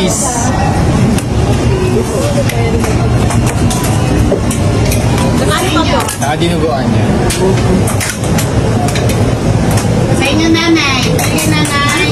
Peace. Nakadinuguan niya. Sa inyo nanay. Sa inyo nanay.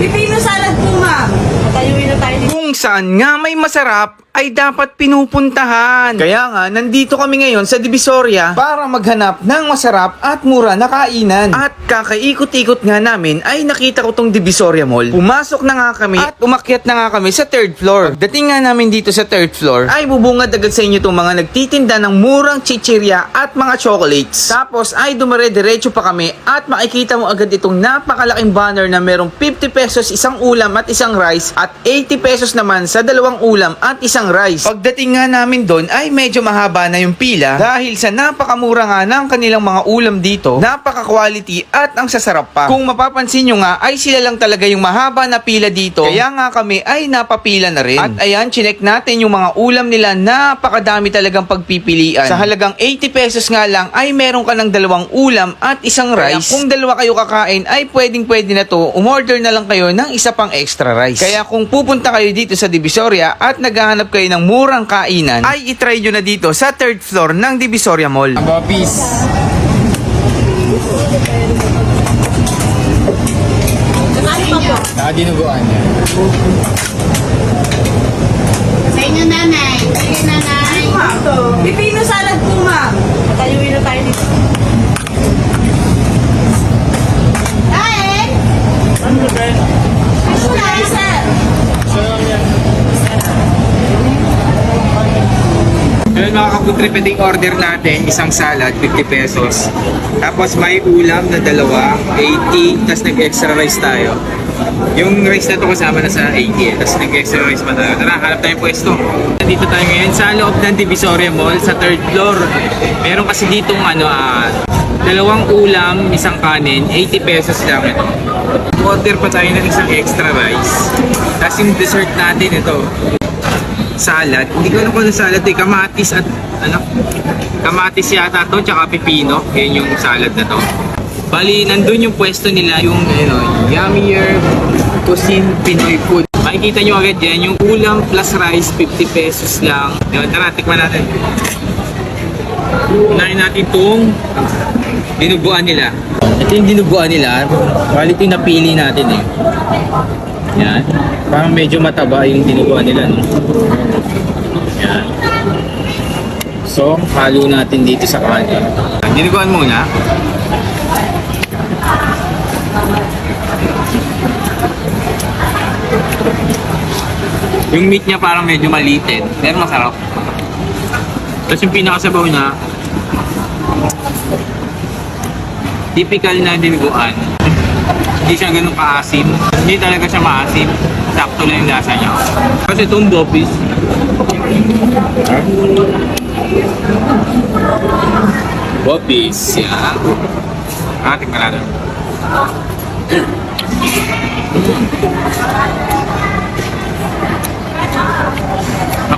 Pipino salad po ma'am. Matayuin na tayo dito. Kung saan nga may masarap ay dapat pinupuntahan. Kaya nga, nandito kami ngayon sa Divisoria para maghanap ng masarap at mura na kainan. At kakaikot-ikot nga namin ay nakita ko tong Divisoria Mall. Pumasok na nga kami at umakyat na nga kami sa third floor. Dating nga namin dito sa third floor ay bubungad agad sa inyo itong mga nagtitinda ng murang chichirya at mga chocolates. Tapos ay dumire-diretso pa kami at makikita mo agad itong napakalaking banner na merong 50 pesos isang ulam at isang rice at 80 pesos naman sa dalawang ulam at isang rice. Pagdating nga namin doon ay medyo mahaba na yung pila dahil sa napakamura nga ng kanilang mga ulam dito, napaka-quality at ang sasarap pa. Kung mapapansin nyo nga ay sila lang talaga yung mahaba na pila dito kaya nga kami ay napapila na rin. At ayan, chinek natin yung mga ulam nila napakadami talagang pagpipilian. Sa halagang 80 pesos nga lang ay meron ka ng dalawang ulam at isang rice. Kung dalawa kayo kakain ay pwedeng pwede na to, umorder na lang kayo ng isa pang extra rice. Kaya kung pupunta kayo dito sa Divisoria at naghahanap kayo ng murang kainan, ay itry nyo na dito sa third floor ng Divisoria Mall. Ang bopis. Nakadinuguan niya. Sa inyo, nanay. Sige, nanay. Ma'am, pipino salad po, ma'am. Matayuin na tayo dito. Kain! Ay, sir. Ngayon mga kaputri, pwedeng order natin isang salad, 50 pesos. Tapos may ulam na dalawa, 80, tapos nag-extra rice tayo. Yung rice na to kasama na sa 80 eh, tapos nag-extra rice pa tayo. Tara, hanap tayong pwesto. Nandito tayo ngayon sa loob ng Divisoria Mall sa third floor. Meron kasi ditong ano, ah, dalawang ulam, isang kanin, 80 pesos lang ito. Order pa tayo ng isang extra rice. Tapos yung dessert natin ito, salad. Hindi ko alam kung ano salad eh. Kamatis at ano? Kamatis yata to, tsaka pipino. Yan yung salad na to. Bali, nandun yung pwesto nila, yung ano, Yummier Cuisine Pinoy Food. Makikita nyo agad yan, yung ulam plus rice, 50 pesos lang. Yun, tara, tikman natin. Unahin natin itong dinuguan nila. Ito yung dinuguan nila. Bali, ito yung napili natin eh. Yan. Parang medyo mataba yung dinuguan nila. No? Yan. So, halo natin dito sa kanin. Dinuguan muna. Yung meat niya parang medyo maliit, pero masarap. Tapos yung pinakasabaw niya, typical na dinuguan. Hindi siya ganun kaasim. Hindi talaga siya maasim. Sakto lang yung lasa niya. Kasi itong bopis. Bopis. Yan. Ah, tikman natin.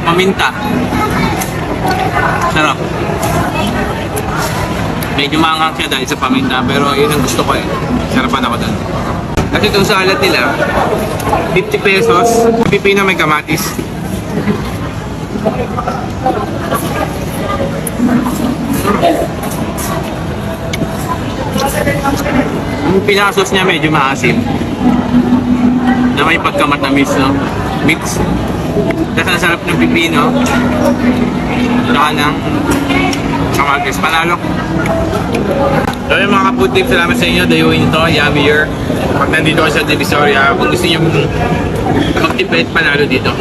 Paminta. Sarap. Medyo maangang siya dahil sa paminta, pero yun ang gusto ko eh. Sarapan ako doon. Kasi itong salad nila, 50 pesos, pipino may kamatis. Yung pinasos niya medyo maasim. Na may pagkamatamis, no? Mix. Tapos ang sarap ng pipino. Saka ng kamatis. Panalo. So yung mga kaputip, salamat sa inyo. Dayuin ito, Yummier. Pag nandito ka sa Divisoria, kung gusto nyo magtipid, panalo dito.